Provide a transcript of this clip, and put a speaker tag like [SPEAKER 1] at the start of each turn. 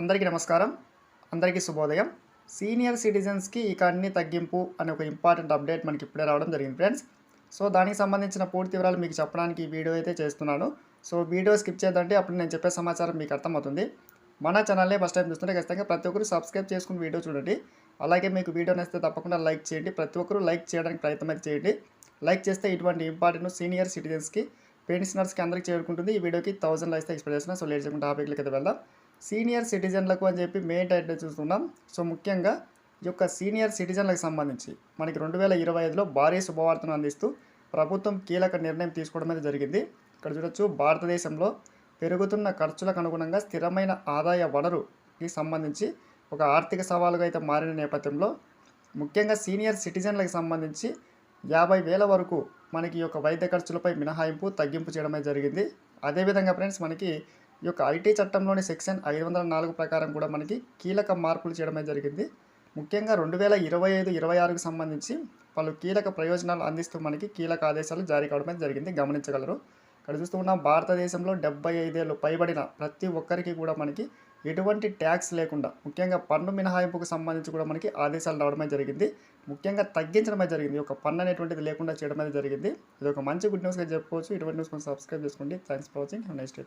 [SPEAKER 1] అందరికీ నమస్కారం. అందరికీ శుభోదయం. సీనియర్ సిటిజన్స్కి ఇక అన్ని తగ్గింపు అనే ఒక ఇంపార్టెంట్ అప్డేట్ మనకి ఇప్పుడే రావడం జరిగింది ఫ్రెండ్స్. సో దానికి సంబంధించిన పూర్తి వివరాలు మీకు చెప్పడానికి ఈ వీడియో అయితే చేస్తున్నాను. సో వీడియో స్కిప్ చేద్దంటే అప్పుడు నేను చెప్పే సమాచారం మీకు అర్థమవుతుంది. మన ఛానల్ని ఫస్ట్ టైం చూస్తుంటే ఖచ్చితంగా ప్రతి ఒక్కరు సబ్స్క్రైబ్ చేసుకుని వీడియో చూడండి. అలాగే మీకు వీడియో నచ్చితే తప్పకుండా లైక్ చేయండి. ప్రతి ఒక్కరు లైక్ చేయడానికి ప్రయత్నం అయితే చేయండి. లైక్ చేస్తే ఇటువంటి ఇంపార్టెంట్ సీనియర్ సిటిజన్స్కి పెన్షనర్స్కి అందరికీ చేరుకుంటుంది. ఈ వీడియోకి థౌసండ్ లైక్స్ ఎక్స్పెక్ట్ చేస్తున్నా. సో లేట్ చేయకుండా టాపిక్లకి అయితే వెళ్దాం. సీనియర్ సిటిజన్లకు అని చెప్పి మెయిన్ టైటిల్ చూస్తున్నాం. సో ముఖ్యంగా ఈ యొక్క సీనియర్ సిటిజన్లకు సంబంధించి మనకి రెండు వేల ఇరవై ఐదులో భారీ శుభవార్తను అందిస్తూ ప్రభుత్వం కీలక నిర్ణయం తీసుకోవడం అయితే జరిగింది. ఇక్కడ చూడొచ్చు భారతదేశంలో పెరుగుతున్న ఖర్చులకు అనుగుణంగా స్థిరమైన ఆదాయ వనరుకి సంబంధించి ఒక ఆర్థిక సవాలుగా అయితే మారిన నేపథ్యంలో ముఖ్యంగా సీనియర్ సిటిజన్లకు సంబంధించి యాభై వేల వరకు మనకి ఈ యొక్క వైద్య ఖర్చులపై మినహాయింపు తగ్గింపు చేయడమే జరిగింది. అదేవిధంగా ఫ్రెండ్స్ మనకి ఈ యొక్క ఐటీ చట్టంలోని సెక్షన్ ఐదు వందల నాలుగు ప్రకారం కూడా మనకి కీలక మార్పులు చేయడమే జరిగింది. ముఖ్యంగా రెండు వేల ఇరవై ఐదు ఇరవై ఆరుకు సంబంధించి పలు కీలక ప్రయోజనాలు అందిస్తూ మనకి కీలక ఆదేశాలు జారీ కావడం జరిగింది. గమనించగలరు. ఇక్కడ చూస్తూ ఉన్నాం భారతదేశంలో డెబ్బై ఐదేళ్ళు పైబడిన ప్రతి ఒక్కరికి కూడా మనకి ఎటువంటి ట్యాక్స్ లేకుండా ముఖ్యంగా పన్ను మినహాయింపుకు సంబంధించి కూడా మనకి ఆదేశాలు రావడమే జరిగింది. ముఖ్యంగా తగ్గించడమే జరిగింది. ఒక పన్ను అనేటువంటిది లేకుండా చేయడం అనేది జరిగింది. ఇది ఒక మంచి గుడ్ న్యూస్గా చెప్పుకోవచ్చు. ఇటువంటి న్యూస్ మనం సబ్స్క్రైబ్ చేసుకోండి. Thanks for watching. Next day